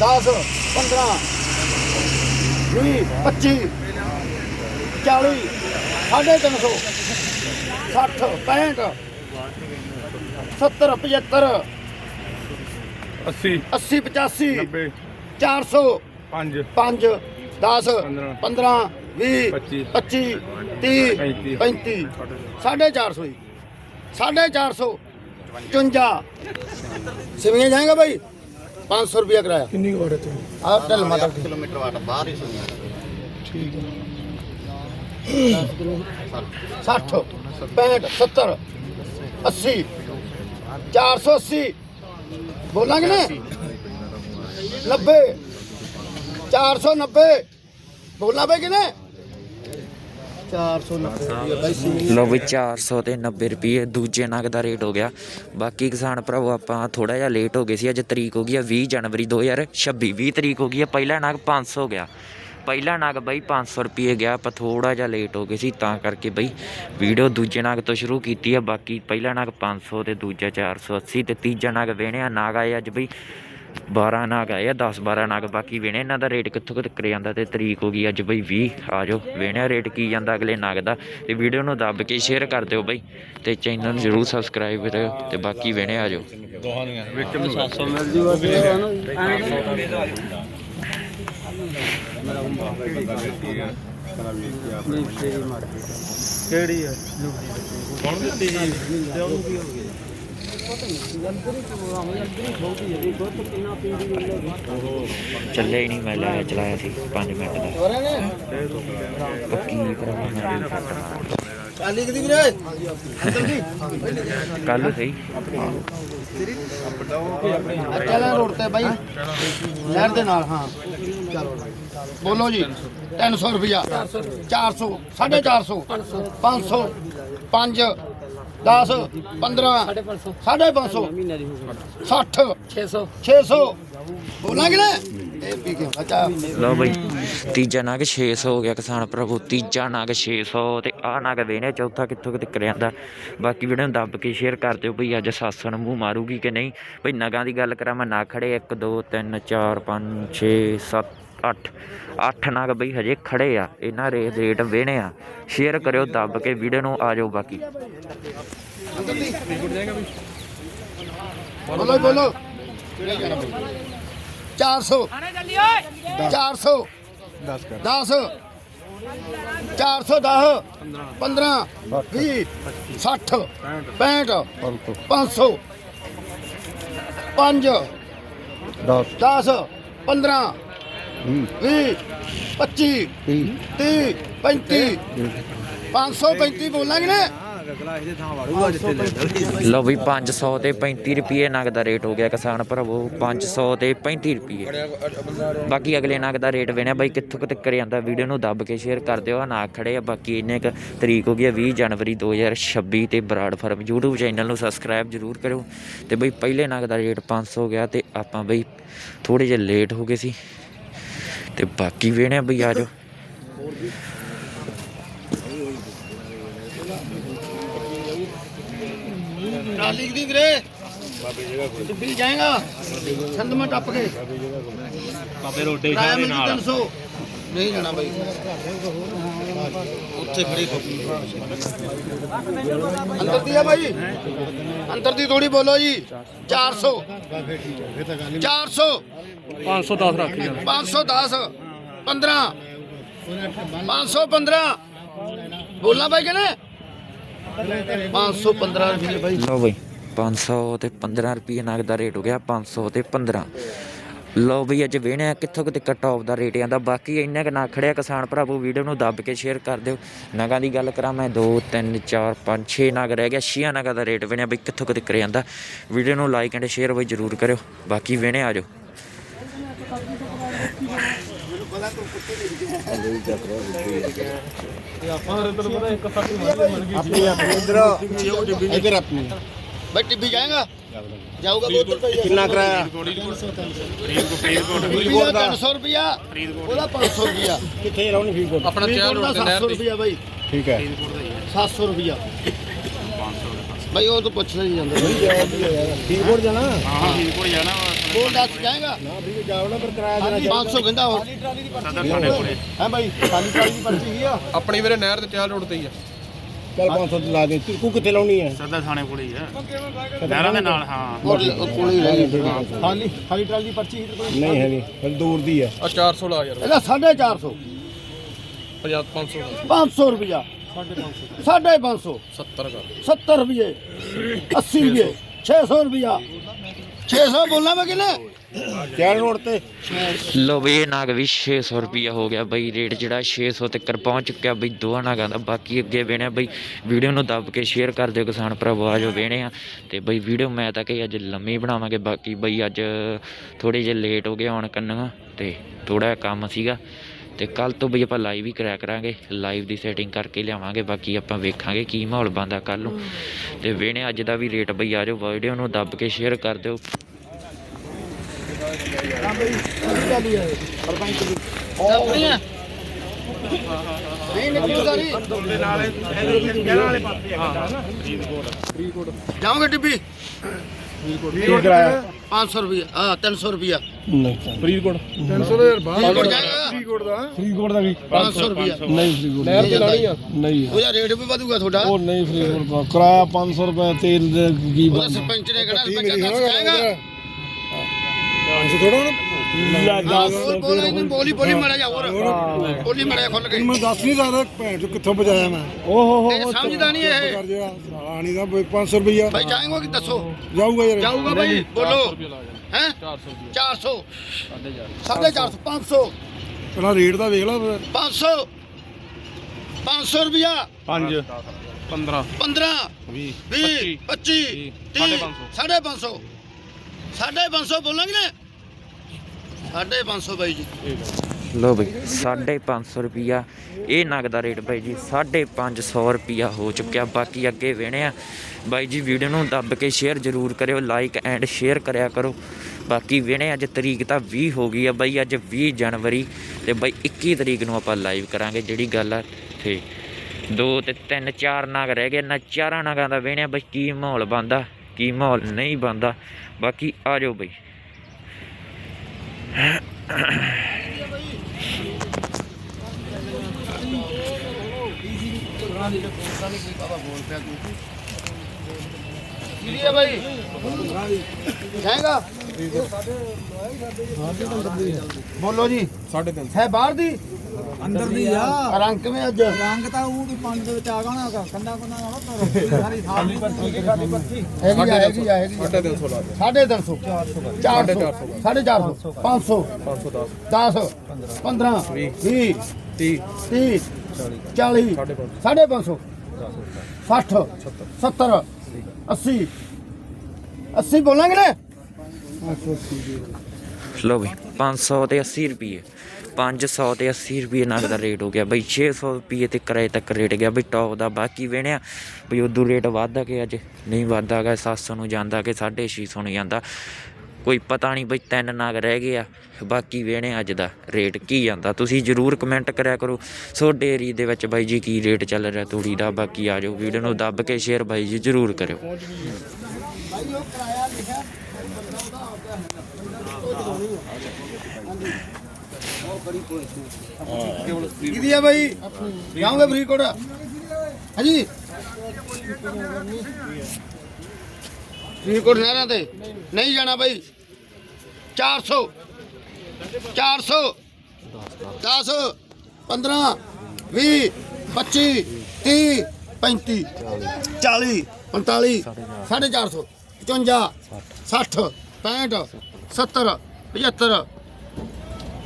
10 15 20 25 40 ਸਾਢੇ ਤਿੰਨ ਸੌ 60 65 70 75 80 80 85 90 400 5 5 10 15 20 25 25 30 35 35 ਸਾਢੇ 400 ਜੀ। ਸਾਢੇ 400 55 ਸਿਵੀਆਂ ਜਾਏਗਾ ਭਾਈ 500 ਰੁਪਿਆ ਕਿਰਾਇਆ। ਕਿੰਨੀ ਵਾਰ ਤੇ ਆ ਢਲ ਮਾਤਾ ਕਿਲੋਮੀਟਰ ਵਾਟ ਬਾਹਰ ਹੀ ਸੁਣਿਆ ਠੀਕ ਹੈ। 60 65 70 80 480 ਬੋਲਾਂਗੇ ਨਾ? 90 490 ਬੋਲਣਾ ਬਈ ਕਿਨੇ 490 ਬਾਈ ਸਿਵੀਆਂ ਲੋ ਵੀ 400 ਤੇ 90 ਰੁਪਏ, ਦੂਜੇ ਨਗ ਦਾ ਰੇਟ ਹੋ ਗਿਆ। ਬਾਕੀ ਕਿਸਾਨ ਭਰਾਵੋ, ਆਪਾਂ ਥੋੜਾ ਜਿਹਾ ਲੇਟ ਹੋ ਗਏ ਸੀ, ਅੱਜ ਤਰੀਕ ਹੋ ਗਈ ਆ 20 ਜਨਵਰੀ 2026 20 ਤਰੀਕ ਹੋ ਗਈ ਆ, ਪਹਿਲਾ ਨਗ 500 ਗਿਆ। ਪਹਿਲਾ ਨਾਗ ਬਈ 500 ਰੁਪਏ ਗਿਆ, ਆਪਾਂ ਥੋੜਾ ਜਿਹਾ ਲੇਟ ਹੋ ਗਏ ਸੀ, ਤਾਂ ਕਰਕੇ ਬਈ ਵੀਡੀਓ ਦੂਜੇ ਨਗ ਤੋਂ ਸ਼ੁਰੂ ਕੀਤੀ ਆ, ਬਾਕੀ ਪਹਿਲਾ ਨਗ 500 ਤੇ ਦੂਜਾ 480 ਤੇ ਤੀਜਾ ਨਗ ਵੇਣਿਆ, ਨਾਗ ਆਏ ਅੱਜ ਬਈ 12 ਨਾਗ ਆਏ ਆ 10 12 ਨਾਗ ਬਾਕੀ ਵੇਣੇ। ਇਹਨਾਂ ਦਾ ਰੇਟ ਕਿੱਥੋਂ ਕਿੱਥੇ ਕਰ ਜਾਂਦਾ ਤੇ ਤਰੀਕ ਹੋ ਗਈ ਅੱਜ ਬਈ 20 ਆ ਜਾਓ। ਵੇਣਿਆ ਰੇਟ ਕੀ ਜਾਂਦਾ ਅਗਲੇ ਨਾਗ ਦਾ। ਤੇ ਵੀਡੀਓ ਨੂੰ ਦੱਬ ਕੇ ਸ਼ੇਅਰ ਕਰ ਦਿਓ ਬਈ ਤੇ ਚੈਨਲ ਨੂੰ ਜਰੂਰ ਸਬਸਕ੍ਰਾਈਬ ਕਰਿਓ ਤੇ ਬਾਕੀ ਵੇਣੇ ਆ ਜਾਓ। ਵਿੱਚ ਨੂੰ 700 ਮਿਲ ਕਿਹੜੀ ਹੈ ਕੌਣ ਦਿੱਤੀ ਜੀ ਤੇ ਉਹਨੂੰ ਕੀ ਹੋ ਗਿਆ ਚੱਲੇ ਹੀ ਨਹੀਂ, ਮੈਂ ਲਾਇਆ ਚਲਾਇਆ ਸੀ 5 ਮਿੰਟ ਦਾ। ਪੱਕੀ ਭਰਾਵਾ ਮੈਂ ਵੀ ਕਾਲੀ ਕਿਦੀ ਵੀਰੇ ਕੱਲ ਸਹੀ। ਚੱਲਾਂ ਰੋਡ ਤੇ ਬਾਈ ਲਹਿਰ ਦੇ ਨਾਲ ਹਾਂ ਚਲੋ ਬੋਲੋ ਜੀ 300 ਰੁਪਿਆ 400 450 500 5 10 15 550 60 600 600 ਬੋਲਾਂਗੇ ਨਾ ਇਹ ਵੀ ਕਿਉਂ? ਅੱਛਾ। ਲਓ ਬਈ ਤੀਜਾ ਨਗ 600 ਹੋ ਗਿਆ ਕਿਸਾਨ ਭਰਾਵੋ ਤੀਜਾ ਨਗ 600 ਤੇ ਆਹ ਨਗ ਵੇਨੇ ਚੌਥਾ ਕਿੱਥੋਂ ਕਿਤੇ ਕਰ ਜਾਂਦਾ। ਬਾਕੀ ਵੀਡੀਓ ਨੂੰ ਦੱਬ ਕੇ ਸ਼ੇਅਰ ਕਰ ਦਿਓ ਬਈ ਅੱਜ ਸਾਸਣ ਮੂੰਹ ਮਾਰੂਗੀ ਕਿ ਨਹੀਂ? ਬਈ ਨਗਾਂ ਦੀ ਗੱਲ ਕਰਾਂ ਮੈਂ ਨਾ ਖੜੇ 1 2 3 4 5 6 7 8 8 ਨਗ ਬਈ ਹਜੇ ਖੜੇ ਆ, ਇਹਨਾਂ ਰੇ ਰੇਟ ਵੇਣੇ ਆ। ਸ਼ੇਅਰ ਕਰਿਓ, ਦੱਬ ਕੇ ਵੀਡੀਓ ਨੂੰ ਆ ਜਾਓ ਬਾਕੀ। ਬੋਲੋ ਬੋਲੋ। 400 400 10 ਕਰ 10 410 15 20 60 65 500 5 10 10 15 20 25 30 35 535 ਬੋਲਾਂਗੇ ਨਾ ਲਓ ਵੀ 500 ਤੇ 35 ਰੁਪਏ ਨਗ ਦਾ ਰੇਟ ਹੋ ਗਿਆ ਕਿਸਾਨ ਭਰਾਵੋ 500 ਤੇ 35 ਰੁਪਏ। ਬਾਕੀ ਅਗਲੇ ਨਗ ਦਾ ਰੇਟ ਵੇਣਿਆ ਬਾਈ ਕਿੱਥੋਂ ਕਿਤੇ ਕਰ ਜਾਂਦਾ, ਵੀਡੀਓ ਨੂੰ ਦੱਬ ਕੇ ਸ਼ੇਅਰ ਕਰ ਦਿਓ, ਆ ਨਾ ਖੜੇ ਆ, ਬਾਕੀ ਇੰਨੇ ਕ ਤਰੀਕ ਹੋ ਗਈ ਆ 20 ਜਨਵਰੀ 2026 ਤੇ ਬਰਾੜ ਫਾਰਮ YouTube ਚੈਨਲ ਨੂੰ ਸਬਸਕ੍ਰਾਈਬ ਜਰੂਰ ਕਰਿਓ। ਤੇ ਬਈ ਪਹਿਲੇ ਨਗ ਦਾ ਰੇਟ 500 ਗਿਆ ਤੇ ਆਪਾਂ ਬਈ ਥੋੜੇ ਜਿਹਾ ਲੇਟ ਹੋ ਗਏ ਸੀ। ਤੇ ਬਾਕੀ ਵੇਣਿਆ ਬਈ ਆ ਜਾਓ। ਟਰਾਲੀ ਦੀ ਵੀਰੇ? ਬਾਬੇ ਜਗ੍ਹਾ ਕੋਈ ਦਿੱਲੀ ਜਾਏਗਾ ਸੰਦਮਾ ਟੱਪ ਕੇ। ਬਾਬੇ ਰੋਡੇ ਕਿਰਾਇਆ ਮਿਲ 300 ਨਹੀਂ ਜਾਣਾ ਬਾਈ। ਉੱਥੇ ਖੜੀ ਅੰਦਰ ਦੀ ਆ ਬਾਈ। ਅੰਦਰ ਦੀ ਥੋੜੀ ਬੋਲੋ ਜੀ। 400 400 510 ਰੱਖ ਯਾਰ 510 15 515 ਬੋਲਣਾ ਬਾਈ ਕਿਨੇ 515 ਰੁਪਏ ਬਾਈ। ਲਓ ਬਈ 500 ਤੇ 15 ਰੁਪਏ ਨਗ ਦਾ ਰੇਟ ਹੋ ਗਿਆ 500 ਤੇ 15 ਲਓ ਬਈ ਅੱਜ ਵੇਣਿਆ ਕਿੱਥੋਂ ਕਿਤੇ ਕੱਟ ਆਫ ਦਾ ਰੇਟ ਆਂਦਾ ਬਾਕੀ ਇੰਨਾ ਕਿ ਨਾ ਖੜਿਆ ਕਿਸਾਨ ਭਰਾਵੋ ਵੀਡੀਓ ਨੂੰ ਦੱਬ ਕੇ ਸ਼ੇਅਰ ਕਰ ਦਿਓ। ਨਗਾਂ ਦੀ ਗੱਲ ਕਰਾਂ ਮੈਂ 2 3 4 5 6 ਨਗ ਰਹਿ ਗਿਆ 6 ਨਗਾਂ ਦਾ ਰੇਟ ਵੇਣਿਆ ਬਈ ਕਿੱਥੋਂ ਕਿਤੇ ਕਰ ਜਾਂਦਾ। ਵੀਡੀਓ ਨੂੰ ਲਾਈਕ ਐਂਡ ਸ਼ੇਅਰ ਬਈ ਜਰੂਰ ਕਰਿਓ। ਬਾਕੀ ਵੇਣੇ ਜਾਓ ਇਧਰ ਆਪਣੀ ਬਾਈ ਟਿੱਬੀ ਜਾਏਗਾ ਜਾਊਗਾ ਬਹੁਤ ਦੂਰ ਕਿੰਨਾ ਕਰਾਇਆ? ਫਰੀਦਕੋਟ ਦਾ 300 ਰੁਪਿਆ ਉਹਦਾ 500 ਰੁਪਿਆ ਕਿੱਥੇ ਲਾਉਣੀ ਫੀਸ ਆਪਣਾ ਚਾਰ ਰੋਡ ਤੇ 700 ਰੁਪਿਆ ਬਾਈ ਠੀਕ ਹੈ। 700 ਰੁਪਿਆ ਬਾਈ ਉਹ ਤਾਂ ਪੁੱਛਦਾ ਹੀ ਜਾਂਦਾ। ਕੋਡ ਜਾਣਾ। ਹਾਂ ਫਰੀਦਕੋਟ ਜਾਣਾ। ਬੋਲ ਦੱਸ ਜਾਏਗਾ? ਨਾ ਵੀ ਜਾਵਣਾ ਪਰ ਕਿਰਾਇਆ ਦੇਣਾ 500 ਕਹਿੰਦਾ ਹੋਰ। ਹੈ ਬਾਈ ਖਾਲੀ ਟਰਾਲੀ ਦੀ ਪਰਚੀ ਹੀ ਆ। ਆਪਣੀ ਵੀਰੇ ਨਹਿਰ ਤੇ ਚਾਲ ਰੋਡ ਤੇ ਹੀ ਆ। ਚੱਲ 500 ਤੇ ਲਾ ਦੇ ਤੂੰ ਕਿੱਥੇ ਲਾਉਣੀ ਹੈ ਸਦਾ ਥਾਣੇ ਕੋਲੇ ਹੀ ਹੈ ਨਹਿਰਾਂ ਦੇ ਨਾਲ ਹਾਂ। ਕੋਲੇ ਹੀ ਰਹਿ ਗਈ। ਖਾਲੀ ਖਾਲੀ ਟਰਾਲੀ ਦੀ ਪਰਚੀ ਨਹੀਂ ਹੈਗੀ ਫਿਰ ਦੂਰ ਦੀ ਆ। ਆ 400 ਲਾ ਯਾਰ। ਇਹਦਾ 450 50 500 500 ਰੁਪਿਆ 550 70 ਕਰ 70 ਰੁਪਏ 80 ਰੁਪਏ 600 ਰੁਪਿਆ 600 ਬੋਲਣਾ ਮੈਂ ਕਿਨੇ? ਚਾਲ ਰੋਡ ਤੇ। ਲੋ ਬਈ ਇਹ ਨਾਗ ਵੀ 600 ਰੁਪਿਆ ਹੋ ਗਿਆ ਬਈ ਰੇਟ ਜਿਹੜਾ 600 ਤੱਕ ਪਹੁੰਚ ਚੁੱਕਿਆ ਬਈ ਦੋਹਾਂ ਨਾਗਾਂ ਦਾ ਬਾਕੀ ਅੱਗੇ ਵੇਣਿਆ ਬਈ ਵੀਡੀਓ ਨੂੰ ਦੱਬ ਕੇ ਸ਼ੇਅਰ ਕਰ ਦਿਓ ਕਿਸਾਨ ਭਰਾਵੋ ਆਜੋ ਵੇਣੇ ਆ। ਤੇ ਬਈ ਵੀਡੀਓ ਮੈਂ ਤਾਂ ਕਿ ਅੱਜ ਲੰਮੀ ਬਣਾਵਾਂਗੇ ਬਾਕੀ ਬਈ ਅੱਜ ਥੋੜੇ ਜਿਹਾ ਲੇਟ ਹੋ ਗਿਆ ਹੁਣ ਕੰਨਾਂ ਤੇ ਥੋੜਾ ਕੰਮ ਸੀਗਾ। ਤੇ ਕੱਲ ਤੋਂ ਬਈ ਆਪਾਂ ਲਾਈਵ ਹੀ ਕਰਿਆ ਕਰਾਂਗੇ। ਲਾਈਵ ਦੀ ਸੈਟਿੰਗ ਕਰਕੇ ਲਿਆਵਾਂਗੇ ਬਾਕੀ ਆਪਾਂ ਵੇਖਾਂਗੇ ਕੀ ਮਾਹੌਲ ਬੰਦਾ ਕੱਲ ਨੂੰ। ਤੇ ਵੇਣੇ ਅੱਜ ਦਾ ਵੀ ਰੇਟ ਬਈ ਆਜੋ ਵੀਡੀਓ ਨੂੰ ਦੱਬ ਕੇ ਸ਼ੇਅਰ ਕਰ ਦਿਓ। ਨਹੀਂ ਨਿਕਲੂ ਸਾਰੀ ਜਾਓਗੇ ਟਿੱਬੀ ਕੀ ਕਰਾਇਆ? 500 ਰੁਪਏ ਹਾਂ 300 ਰੁਪਿਆ ਨਹੀਂ। ਫਰੀਦਕੋਟ। ਫਰੀਦਕੋਟ ਜਾਏਗਾ? ਫਰੀਦਕੋਟ ਦਾ। ਵੀ 500 ਰੁਪਿਆ ਨਹੀਂ ਫਰੀਦਕੋਟ ਨਹਿਰ ਤੇ ਲਾਣੀ ਆ। ਨਹੀਂ ਉਹਦਾ ਰੇਟ ਵੀ ਵਧੂਗਾ ਤੁਹਾਡਾ। ਉਹ ਨਹੀਂ ਫਰੀਦਕੋਟ ਦਾ। ਕਿਰਾਇਆ 500 ਰੁਪਏ ਤੇਲ ਦੇ ਕੀ ਉਹਦਾ ਸਰਪੰਚ ਨੇ ਕਿਹੜਾ ਦੱਸ। ਜਾਏਗਾ ਹੋਰ ਬੋਲ ਇਹਨੂੰ ਬੋਲੀ ਬੋਲੀ ਮੜਾ ਜਾ ਹੋਰ। ਬੋਲੀ ਮੜਾ ਖੁੱਲ ਗਈ ਮੈਂ ਦੱਸ ਨਹੀਂ ਸਕਦਾ ਭੈਣ ਚੋ ਕਿੱਥੋਂ ਬਚਾਇਆ ਮੈਂ। ਓ ਹੋ ਸਮਝਦਾ ਨਹੀਂ ਇਹ। ਆਣੀ ਦਾ 500 ਰੁਪਈਆ। ਭਾਈ ਜਾਏਗਾ ਕਿ ਦੱਸੋ? ਜਾਊਗਾ ਯਾਰ। ਜਾਊਗਾ ਭਾਈ ਬੋਲੋ। ਹੈ? 400 450 500 ਪਹਿਲਾਂ ਰੇਟ ਦਾ ਵੇਖ ਲਾ ਫਿਰ। 500 500 ਰੁਪਿਆ 5 15 15 20 20 25 30 550 550 ਬੋਲਾਂਗੇ ਨਾ? 550 ਬਾਈ ਜੀ। ਲੋ ਬਈ 550 ਰੁਪਿਆ ਇਹ ਨਗ ਦਾ ਰੇਟ ਬਾਈ ਜੀ 550 ਰੁਪਿਆ ਹੋ ਚੁੱਕਿਆ। ਬਾਕੀ ਅੱਗੇ ਵੇਣੇ ਆ। ਬਾਈ ਜੀ, ਵੀਡੀਓ ਨੂੰ ਦੱਬ ਕੇ ਸ਼ੇਅਰ ਜ਼ਰੂਰ ਕਰਿਓ ਲਾਈਕ ਐਂਡ ਸ਼ੇਅਰ ਕਰਿਆ ਕਰੋ। ਬਾਕੀ ਵੇਣੇ ਅੱਜ ਤਰੀਕ ਤਾਂ 20 ਹੋ ਗਈ ਆ ਬਾਈ, ਅੱਜ 20 ਜਨਵਰੀ ਤੇ ਬਾਈ 21 ਤਰੀਕ ਨੂੰ ਆਪਾਂ ਲਾਈਵ ਕਰਾਂਗੇ, ਜਿਹੜੀ ਗੱਲ ਆ ਤੇ ਦੋ ਤੇ ਤਿੰਨ, ਚਾਰ ਨਾਗ ਰਹਿ ਗਏ ਨਾ ਚਾਰਾਂ ਨਗਾਂ ਦਾ ਵੇਣਿਆ ਬਈ, ਕੀ ਮਾਹੌਲ ਬੰਦਾ ਕੀ ਮਾਹੌਲ ਨਹੀਂ ਬੰਦਾ ਬਾਕੀ ਆ ਜਾਓ ਬਈ। ਕੀ ਹੈ ਬਾਈ? ਜਾਏਗਾ ਬੋਲੋ ਜੀ। 3.5 ਹੈ ਬਾਹਰ ਦੀ? ਅੰਦਰ ਦੀ ਆ। ਰੰਗ ਕਿਵੇਂ ਅੱਜ? ਰੰਗ ਤਾਂ ਉਹ ਵੀ ਪੰਜ ਦੇ ਵਿੱਚ ਆ ਗਾਣਾ ਕੰਦਾ ਕੰਦਾ ਨਾ ਸਾਰੀ ਖਾਲੀ ਪਰਚੀ ਕੀ ਖਾਲੀ ਪਰਚੀ ਹੈਗੀ ਆ, ਹੈਗੀ ਆ, ਹੈਗੀ ਆ। 350 ਲਾ ਦੇ ਸਾਢੇ ਤਿੰਨ ਸੌ। 400 ਸਾਢੇ 400 500 510 10 15 20 30 30 40 ਸਾਢੇ 500 60 70 80 80 ਬੋਲਾਂਗੇ ਨਾ? ਲੋ ਬਈ 500 ਤੇ 80 ਰੁਪਏ 500 ਤੇ 80 ਰੁਪਏ ਨਗ ਦਾ ਰੇਟ ਹੋ ਗਿਆ ਬਈ 600 ਰੁਪਏ ਤੇ ਕਿਰਾਏ ਤੱਕ ਰੇਟ ਗਿਆ ਬਈ ਟੌਪ ਦਾ ਬਾਕੀ ਵੇਣਿਆ ਬਈ ਉਦੋਂ ਰੇਟ ਵੱਧਦਾ ਕਿ ਅੱਜ? ਨਹੀਂ ਵੱਧਦਾ ਗਾ 700 ਨੂੰ ਜਾਂਦਾ ਕਿ 650 ਨੂੰ ਜਾਂਦਾ। ਕੋਈ ਪਤਾ ਨਹੀਂ ਬਈ ਤਿੰਨ ਨਾਗ ਰਹਿ ਗਏ ਆ, ਬਾਕੀ ਵੇਣੇ ਅੱਜ ਦਾ ਰੇਟ ਕੀ ਜਾਂਦਾ। ਤੁਸੀਂ ਜਰੂਰ ਕਮੈਂਟ ਕਰਿਆ ਕਰੋ, ਤੁਹਾਡੇ ਏਰੀਏ ਦੇ ਵਿੱਚ ਬਾਈ ਜੀ ਕੀ ਰੇਟ ਚੱਲ ਰਿਹਾ ਤੂੜੀ ਦਾ, ਬਾਕੀ ਆ ਜਾਓ ਵੀਡੀਓ ਨੂੰ ਦੱਬ ਕੇ ਸ਼ੇਅਰ ਬਾਈ ਜੀ ਜਰੂਰ ਕਰਿਓ। ਕਿਹਦੀ ਆ ਬਾਈ? ਜਾਓਗੇ ਫਰੀਦਕੋਟ? ਹਾਂਜੀ। ਫਰੀਦਕੋਟ ਨਹਿਰਾਂ ਤੇ? ਨਹੀਂ ਜਾਣਾ ਬਾਈ। 400 400 10 15 20 25 30 35 40 45 450 55 60 65 70 75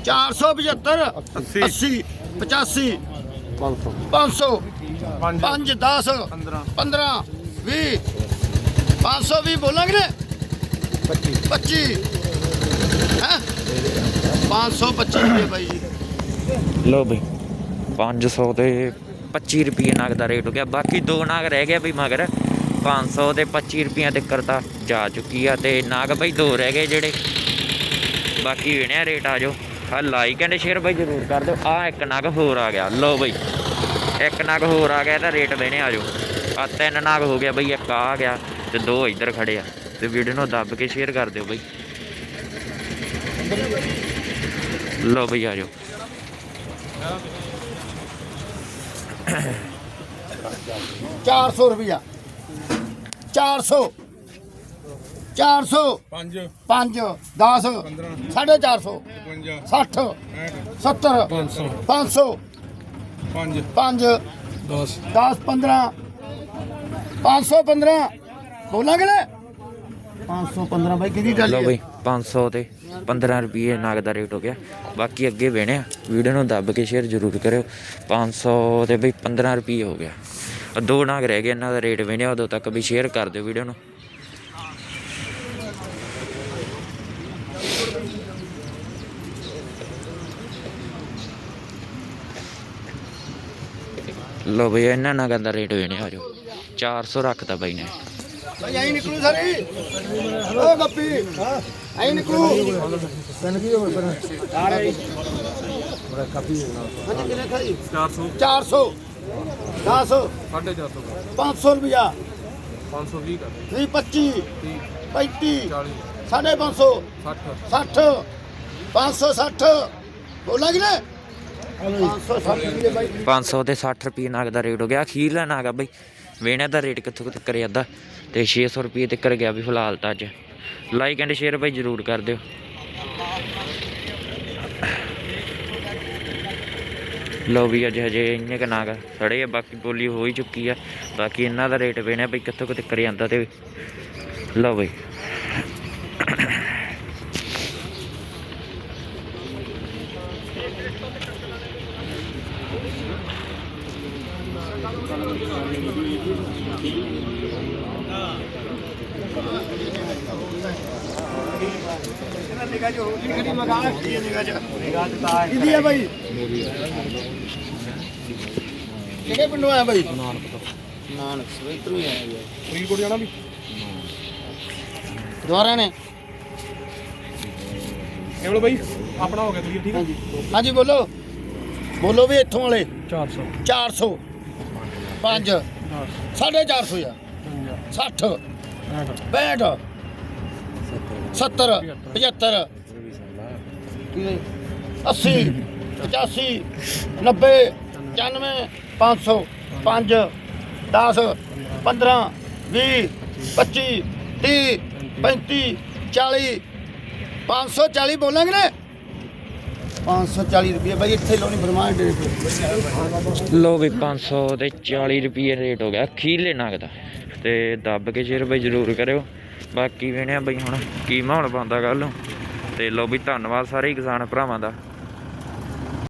475 80 85 500 5 10 15 20 520 ਬੋਲਾਂਗੇ ਨੇ 25 25 ਹੈ 525 ਰੁਪਏ ਬਾਈ ਜੀ ਲੋ ਬਈ 500 ਤੇ 25 ਰੁਪਏ ਨਗ ਦਾ ਰੇਟ ਹੋ ਗਿਆ ਬਾਕੀ ਦੋ ਨਾਗ ਰਹਿ ਗਿਆ ਬਈ ਮਗਰ 500 ਤੇ 25 ਰੁਪਈਆਂ ਤੇ ਕਰਤਾ ਜਾ ਚੁੱਕੀ ਆ ਤੇ ਨਾਗ ਬਈ ਦੋ ਰਹਿ ਗਏ ਜਿਹੜੇ ਬਾਕੀ ਵੇਣਿਆ ਰੇਟ ਆ ਜਾਓ ਆ ਲਾਈਕ ਐਂਡ ਸ਼ੇਅਰ ਬਈ ਜ਼ਰੂਰ ਕਰ ਦਿਓ ਆ ਇੱਕ ਨਗ ਹੋਰ ਆ ਗਿਆ ਲੋ ਬਈ ਇੱਕ ਨਗ ਹੋਰ ਆ ਗਿਆ ਤਾਂ ਰੇਟ ਦੇਣੇ ਆ ਜਾਓ ਆ ਤਿੰਨ ਨਗ ਹੋ ਗਿਆ ਬਈ ਇੱਕ ਆ ਗਿਆ ਤੇ ਦੋ ਇੱਧਰ ਖੜੇ ਆ। ਤੇ ਵੀਡੀਓ ਨੂੰ ਦੱਬ ਕੇ ਸ਼ੇਅਰ ਕਰ ਦਿਓ ਬਈ। ਲਓ ਬਈ ਆ ਜਾਓ। ਚਾਰ ਸੌ ਰੁਪਿਆ 400 400 5 5 10 ਸਾਢੇ ਚਾਰ ਸੌ। 55 60 70 500 500 5 5 10 10 15 515 ਬੋਲਾਂਗੇ ਨਾ? 515 ਬਾਈ ਕਿਹਦੀ ਗੱਲ ਲਓ ਬਈ 500 ਤੇ 15 ਰੁਪਏ ਨਗ ਦਾ ਰੇਟ ਹੋ ਗਿਆ। ਬਾਕੀ ਅੱਗੇ ਵੇਣਿਆ ਵੀਡੀਓ ਨੂੰ ਦੱਬ ਕੇ ਸ਼ੇਅਰ ਜ਼ਰੂਰ ਕਰਿਓ। 500 ਤੇ ਬਈ 15 ਰੁਪਏ ਹੋ ਗਿਆ। ਦੋ ਨਗ ਰਹਿ ਗਏ ਇਹਨਾਂ ਦਾ ਰੇਟ ਵੇਣਿਆ ਉਦੋਂ ਤੱਕ ਵੀ ਸ਼ੇਅਰ ਕਰ ਦਿਓ ਵੀਡੀਓ ਨੂੰ। ਲਓ ਬਈ ਇਹਨਾਂ ਨਗਾਂ ਦਾ ਰੇਟ ਵੇਣਿਆ ਆ ਜਾਓ 400 ਰੱਖਤਾ ਬਾਈ ਨੇ। ਭਾਈ ਆਈ ਨਿਕਲੂ ਸਾਰੀ। ਓ ਗੱਪੀ ਆਈ ਨਿਕਲੂ। ਤਨ ਕੀ ਹੋਵੇ ਪਰ ਆ ਰਹੀ ਬੜਾ ਕਾਫੀ ਹੈ ਕਿੰਨੇ ਖਾਈ? 400 400 10 450 500 ਰੁਪਿਆ 520 ਕਰ। 20 25 35 40 ਸਾਢੇ 500 60 60 560 ਬੋਲਾਂਗੇ ਨਾ? 560 ਰੁਪਏ ਬਾਈ। 500 ਤੇ 60 ਰੁਪਏ ਨਗ ਦਾ ਰੇਟ ਹੋ ਗਿਆ। ਅਖੀਰਲਾ ਨਗ ਆ ਬਈ। ਵੇਣੇ ਦਾ ਰੇਟ ਕਿੱਥੋਂ ਤੱਕ ਕਰਿਆ ਅੱਧਾ? ਤੇ 600 ਰੁਪਏ ਤੱਕ ਗਿਆ ਵੀ ਫਿਲਹਾਲ ਤਾਂ ਅੱਜ। ਲਾਈਕ ਐਂਡ ਸ਼ੇਅਰ ਭਾਈ ਜਰੂਰ ਕਰ ਦਿਓ। ਲੋ ਵੀ ਅੱਜ ਹਜੇ ਇੰਨੇ ਕ ਨਾਗ ਸੜੇ ਆ, ਬਾਕੀ ਬੋਲੀ ਹੋ ਹੀ ਚੁੱਕੀ ਆ। ਬਾਕੀ ਇਹਨਾਂ ਦਾ ਰੇਟ ਵੇਣੇ ਬਈ ਕਿੱਥੋਂ ਕੁ ਤੱਕ ਜਾਂਦਾ ਤੇ ਲਓ ਬਈ। ਨਿਗਾਹ ਜੋ ਕਿਹਦੀ ਹੈ ਬਾਈ? ਕਿਹੜੇ ਪਿੰਡੋਂ ਆਇਆ ਬਾਈ? ਨਾਨਕ ਨਾਨਕ ਸਵੇਤਰੂ ਹੀ ਆਇਆ ਫਰੀਦਕੋਟ ਜਾਣਾ ਵੀ ਦੁਆਰਾ ਨੇ ਇਹ ਲੋ ਬਾਈ ਆਪਣਾ ਹੋ ਗਿਆ ਤੁਸੀਂ ਠੀਕ ਹੈ ਹਾਂਜੀ। ਬੋਲੋ। ਬੋਲੋ ਵੀ ਇੱਥੋਂ ਵਾਲੇ। 400 400 5 450 ਆ 60 65 70 75 80 85 90 95 500 5 10 15 20 25 30 35 40 540 ਬੋਲਾਂਗੇ ਨਾ। 540 ਰੁਪਏ ਬਾਈ ਇੱਥੇ ਲਾਉਣੀ ਫਰਮਾਨ ਦੇ ਲੋ ਵੀ 500 ਤੇ 40 ਰੁਪਏ ਰੇਟ ਹੋ ਗਿਆ। ਅਖੀਰਲੇ ਨਗ ਦਾ ਤੇ ਦੱਬ ਕੇ ਸ਼ੇਅਰ ਬਈ ਜ਼ਰੂਰ ਕਰਿਓ। ਬਾਕੀ ਵੇਣਿਆ ਬਈ ਹੁਣ ਕੀ ਮਾਹੌਲ ਪਾਉਂਦਾ ਕੱਲ ਨੂੰ। ਤੇ ਲੋ ਵੀ ਧੰਨਵਾਦ ਸਾਰੇ ਹੀ ਕਿਸਾਨ ਭਰਾਵਾਂ ਦਾ।